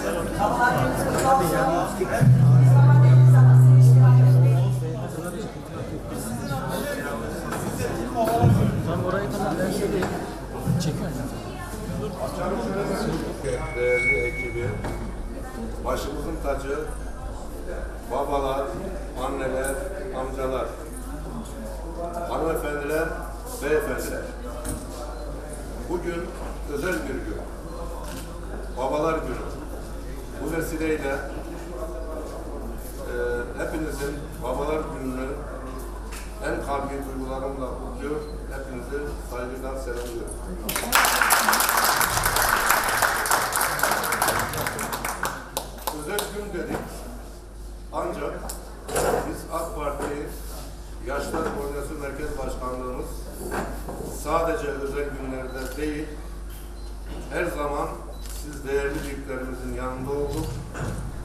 Tam orayı tamam ben söyleyeyim. Çekiyorum. değerli ekibi, başımızın tacı, babalar, anneler, amcalar, hanımefendiler, beyefendiler. Bugün özel bir gün. Babalar günü. Bu vesileyle e, hepinizin babalar gününü en kalbi duygularımla kutluyor. Hepinizi saygıyla selamlıyorum. özel gün dedik. Ancak biz AK Parti Yaşlar Koordinasyon Merkez Başkanlığımız sadece özel günlerde değil, her zaman siz değerli büyüklerimizin yanında olduk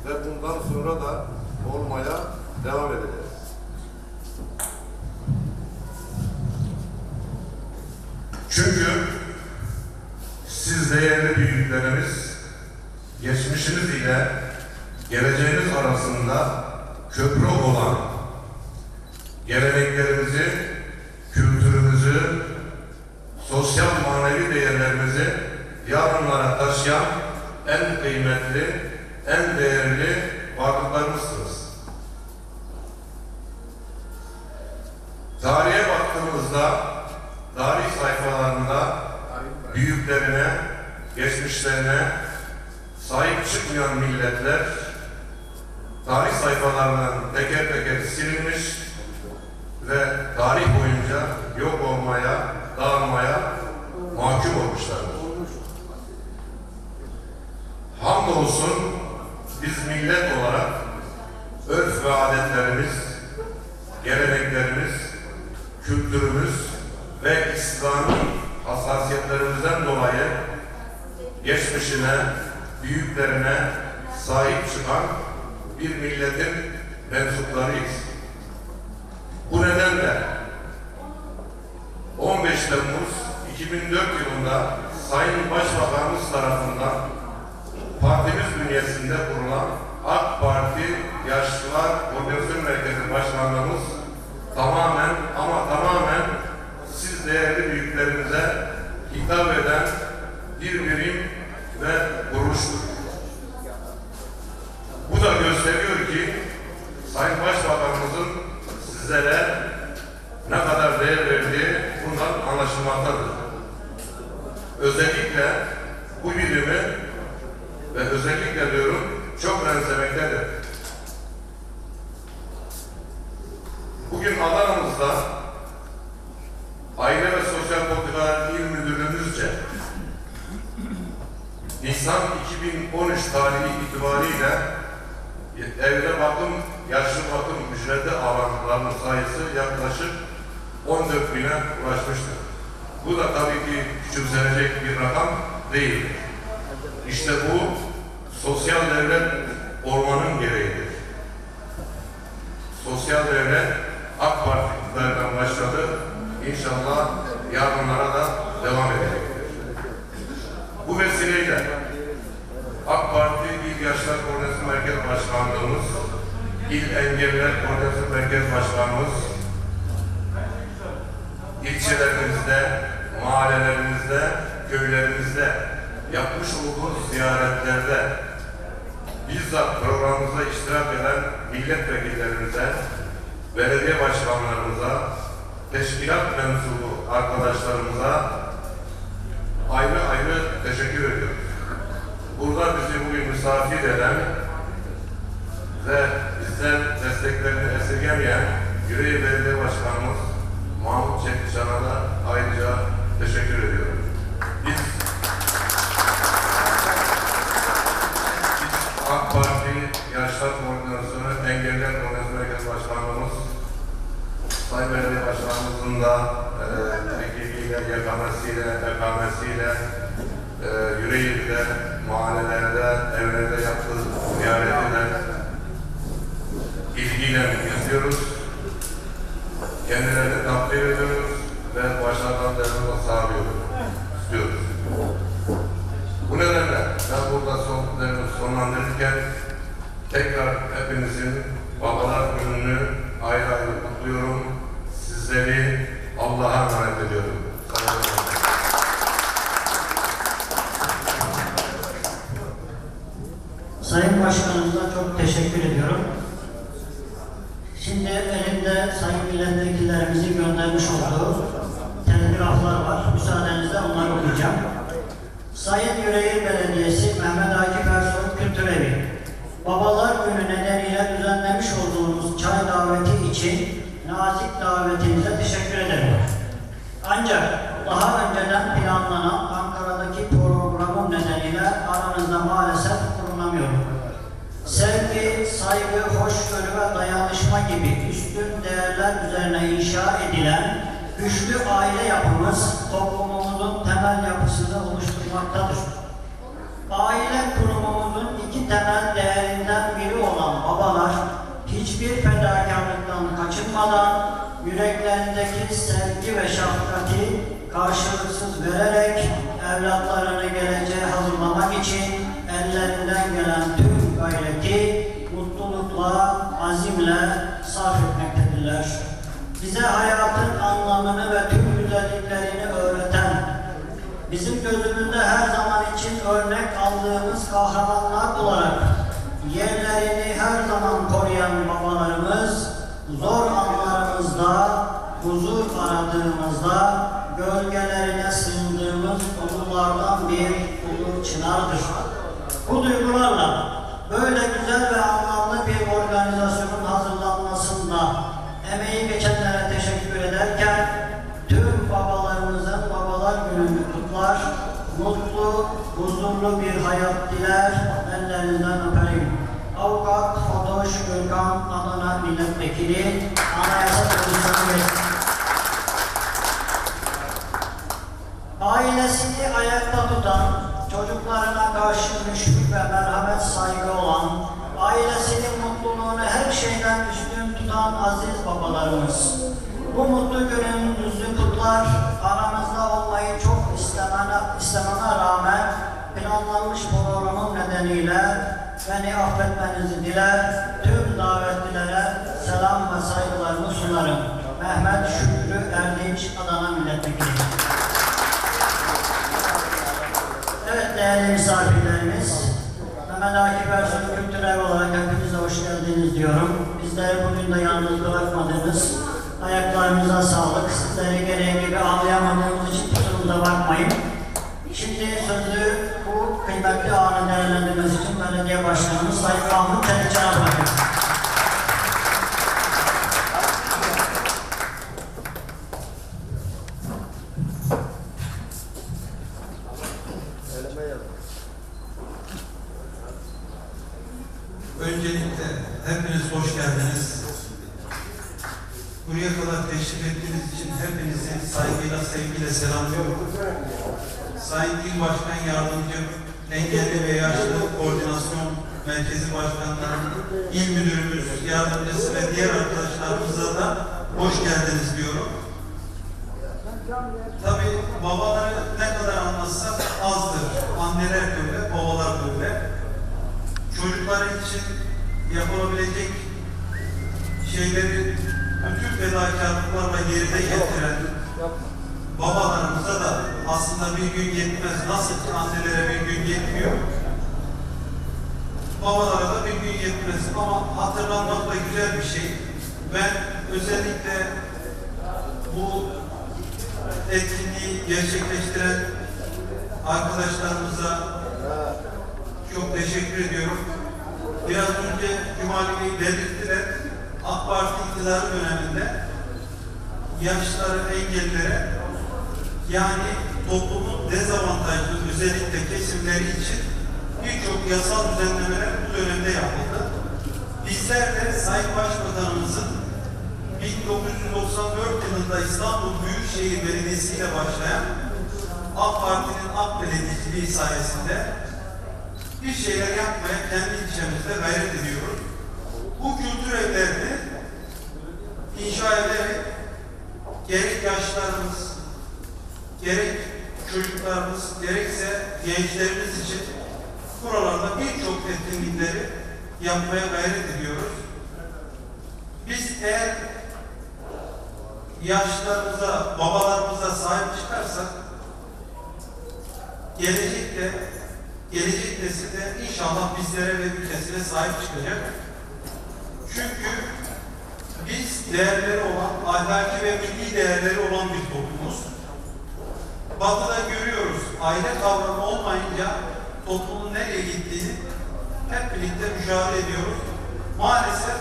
ve bundan sonra da olmaya devam edeceğiz. Çünkü siz değerli büyüklerimiz geçmişiniz ile geleceğiniz arasında köprü olan geleneklerimizi, kültürümüzü, sosyal manevi değerlerimizi yarınlara taşıyan en kıymetli, en değerli varlıklarımızsınız. Tarihe baktığımızda tarih sayfalarında büyüklerine, geçmişlerine sahip çıkmayan milletler tarih sayfalarından teker teker silinmiş ve tarih boyunca yok olmaya, dağılmaya mahkum olmuşlardır. Hamdolsun biz millet olarak örf ve adetlerimiz, geleneklerimiz, kültürümüz ve İslami hassasiyetlerimizden dolayı geçmişine, büyüklerine sahip çıkan bir milletin mensuplarıyız. Bu nedenle 15 Temmuz 2004 yılında Sayın Başbakanımız tarafından partimiz bünyesinde kurulan AK Parti Yaşlılar Koordinasyon Merkezi Başkanlığımız tamamen ama tamamen siz değerli büyüklerimize hitap eden bir birim ve kuruluştur. Bu da gösteriyor ki Sayın Başbakanımızın sizlere ne kadar değer verdiği bundan anlaşılmaktadır. Özellikle bu birimi ve özellikle diyorum çok önemsemektedir. Sosyal devlet AK Parti'lerden başladı. İnşallah yarınlara da devam edecektir. Bu vesileyle AK Parti İl Yaşlar Koordinasyon Merkez Başkanlığımız, İl Engelliler Koordinasyon Merkez Başkanımız, ilçelerimizde, mahallelerimizde, köylerimizde yapmış olduğumuz ziyaretlerde bizzat programımıza iştirak eden milletvekillerimize, belediye başkanlarımıza, teşkilat mensubu arkadaşlarımıza ayrı ayrı teşekkür ediyoruz. Burada bizi bugün misafir eden ve bizden desteklerini esirgemeyen Yüreği Belediye Başkanımız Mahmut Çekişan'a da ayrıca teşekkür ediyorum. Engeller Koordinasyonu Merkez Başkanlığımız Sayın Belediye Başkanımızın da e, ekibiyle, yakamesiyle, e, yüreğinde, mahallelerde, evlerde yaptığı ziyaretiyle ilgiyle izliyoruz. Kendilerini takdir ediyoruz ve başarılarını sağlıyoruz, istiyoruz. Bu nedenle Ben burada sohbetlerimi sonlandırırken tekrar hepinizin babalar gününü ayrı ayrı kutluyorum. Sizleri Allah'a emanet ediyorum. Saygılar. Sayın Başkanımıza çok teşekkür ediyorum. Şimdi elimde Sayın Milletvekillerimizin göndermiş olduğu telgraflar var. Müsaadenizle onları okuyacağım. Sayın Yüreğir Belediyesi Mehmet Akif Ersoy Kültür Evi Babalar Günü nedeniyle düzenlemiş olduğunuz çay daveti için nazik davetinize teşekkür ederim. Ancak daha önceden planlanan Ankara'daki programın nedeniyle aranızda maalesef bulunamıyorum. Sevgi, saygı, hoşgörü ve dayanışma gibi üstün değerler üzerine inşa edilen güçlü aile yapımız toplumumuzun temel yapısını oluşturmaktadır. Aile kurumumuzun iki temel değerinden biri olan babalar hiçbir fedakarlıktan kaçınmadan yüreklerindeki sevgi ve şefkati karşılıksız vererek evlatlarını geleceğe hazırlamak için ellerinden gelen tüm gayreti mutlulukla, azimle sarf etmektedirler. Bize hayatın anlamını ve tüm güzelliklerini öğreten Bizim gözümüzde her zaman için örnek aldığımız kahramanlar olarak yerlerini her zaman koruyan babalarımız, zor anlarımızda, huzur aradığımızda gölgelerine sığındığımız ululardan bir ulu çınardır. Bu duygularla böyle güzel ve anlamlı bir organizasyonun hazırlanmasında emeği geçenlere teşekkür ederken tüm babalarımızın babalar gününü kutlar, mutlu, huzurlu bir hayat diler, ellerinizden öperim. Avukat Fatoş Gürkan Adana Milletvekili, Anayasa Komisyonu. Ailesini ayakta tutan, çocuklarına karşı müşfik ve merhamet saygı olan, ailesinin mutluluğunu her şeyden üstün tutan aziz babalarımız. Bu mutlu gününüzü kutlar, aramızda olmayı çok istemene, istememe rağmen planlanmış programın nedeniyle beni affetmenizi diler, tüm davetlilere selam ve saygılarımı sunarım. Mehmet Şükrü Erdinç, Adana Milletvekili. Evet değerli misafirlerimiz, Mehmet Akif Ersoy Kültür Ev olarak hepinize hoş geldiniz diyorum. Bizleri bugün de yalnız bırakmadınız. Ayaklarınıza sağlık. Sizleri gereği gibi ağlayamadığımız için kusurumuza bakmayın. Şimdi sözü kıymetli anı değerlendirmesi için belediye başkanımız Sayın Mahmut Çelikçen'e bırakıyorum. Öncelikle hepiniz hoş geldiniz. Buraya kadar teşrif ettiğiniz için hepinizi saygıyla, sevgiyle selamlıyorum. Sayın İl Başkan Yardımcım, Engelli ve Yaşlı Koordinasyon Merkezi Başkanlarım, İl Müdürümüz, Yardımcısı ve diğer arkadaşlarımıza da hoş geldiniz diyorum. Tabii babaları ne kadar anlatsak azdır. Anneler de öyle, babalar da öyle çocukları için yapılabilecek şeyleri bütün fedakarlıklarla yerine getiren babalarımıza da aslında bir gün yetmez. Nasıl ki annelere bir gün yetmiyor. Babalara da bir gün yetmez. Ama hatırlanmak da güzel bir şey. Ben özellikle bu etkinliği gerçekleştiren arkadaşlarımıza çok teşekkür ediyorum. Biraz önce Cumali Bey belirttiler. AK Parti iktidarı döneminde yaşlıları, engellilere yani toplumun dezavantajlı özellikle kesimleri için birçok yasal düzenlemeler bu dönemde yapıldı. Bizler de Sayın Başbakanımızın 1994 yılında İstanbul Büyükşehir Belediyesi ile başlayan AK Parti'nin AK Belediyeciliği sayesinde bir şeyler yapmaya kendi ilçemizde gayret ediyoruz. Bu kültür evlerini inşa ederek gerek yaşlarımız, gerek çocuklarımız, gerekse gençlerimiz için buralarda birçok etkinlikleri yapmaya gayret ediyoruz. Biz eğer yaşlarımıza, babalarımıza sahip çıkarsak gelecekte gelecek nesilde inşallah bizlere ve ülkesine sahip çıkacak. Çünkü biz değerleri olan, ahlaki ve milli değerleri olan bir toplumuz. Batı'da görüyoruz, aile kavramı olmayınca toplumun nereye gittiğini hep birlikte müşahede ediyoruz. Maalesef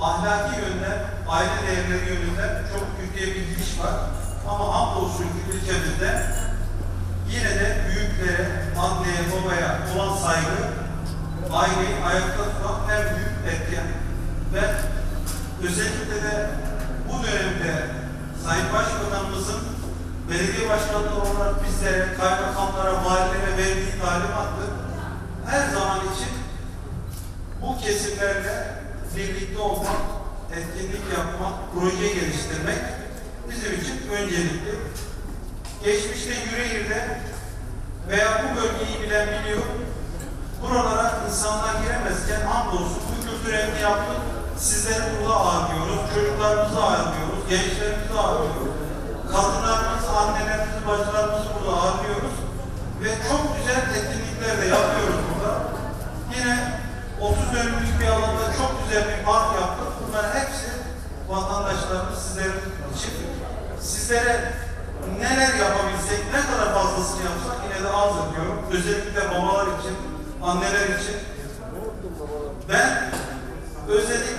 ahlaki yönden, aile değerleri yönünden çok kötüye bir gidiş var. Ama hamdolsun ülkemizde yine de büyüklere, anneye, babaya olan saygı aileyi ayakta tutan en büyük etken. Ve özellikle de bu dönemde Sayın Başbakanımızın belediye başkanları olarak bizlere, kaymakamlara, valilere verdiği talimattır. Her zaman için bu kesimlerle birlikte olmak, etkinlik yapmak, proje geliştirmek bizim için öncelikli. Geçmişte Yüreğir'de veya bu bölgeyi bilen biliyor, buralara insanlar giremezken hamdolsun bu kültür evini yaptık. Sizleri burada ağırlıyoruz, çocuklarımızı ağırlıyoruz, gençlerimizi ağırlıyoruz. Kadınlarımızı, annelerimizi, bacılarımızı burada ağırlıyoruz. Ve çok güzel etkinlikler de yapıyoruz burada. Yine 30 dönümlük bir alanda çok güzel bir park yaptık. Bunların hepsi vatandaşlarımız sizlerin için. Sizlere neler yapabilsek, ne kadar fazlasını yapsak yine de az diyorum. Özellikle babalar için, anneler için. Ben özellikle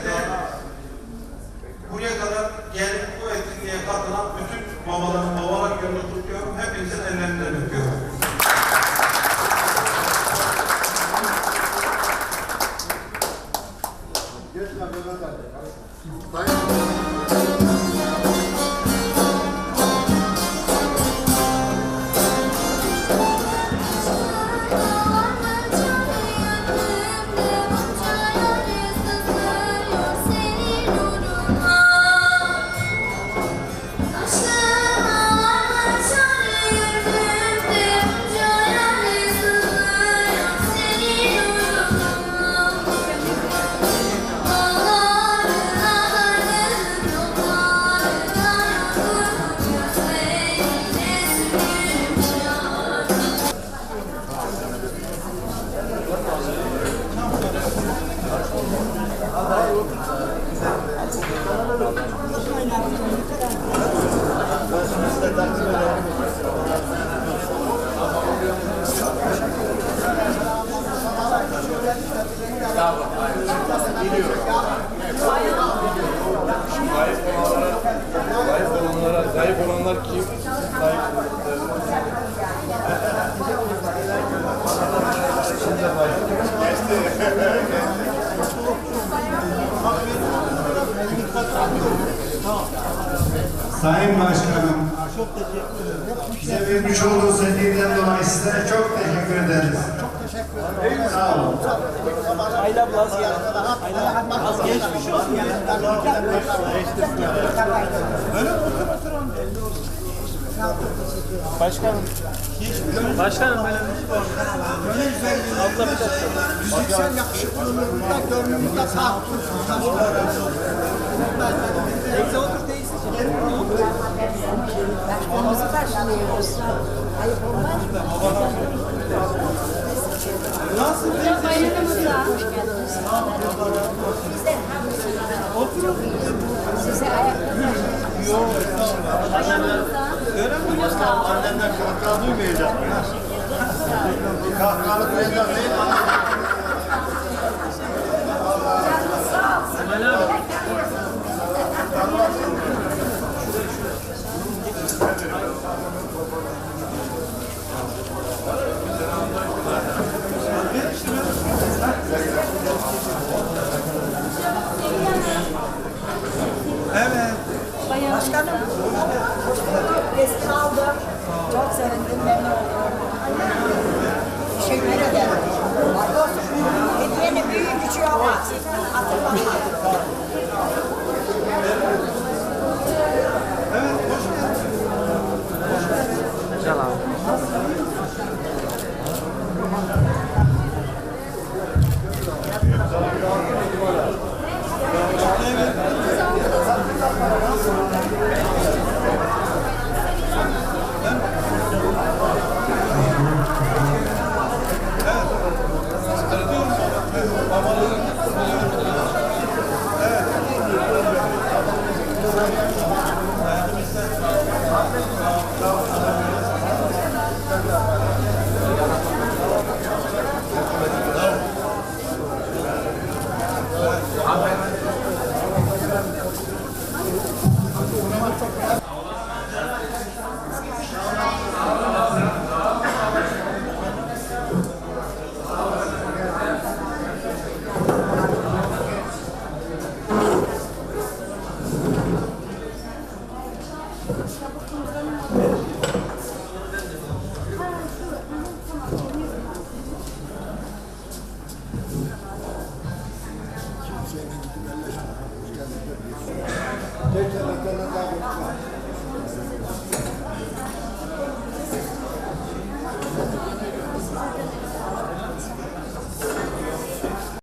Sayın Başkanım, bize vermiş olduğunuz hediyeler dolayı sizlere çok teşekkür ederiz. Çok teşekkür ederim. Sağ olun. Ayla geldi. Ayla az geçmiş olsun. Başkanım. Başkanım böyle bir şey var. Abla bir dakika. Fiziksel yakışıklılığımızda, görünümüzde farklılık. Teyze otur teyze. Başkanımızı karşılıyoruz. Ayıp olmaz? Nasıl? Bayramımıza hoş geldiniz. Oturun. Size ayakta Yok. Bayramımıza. Öyle mi? Annenden kahkaha duymayacak mı? Kahkahalı duyacak değil mi? Babalığın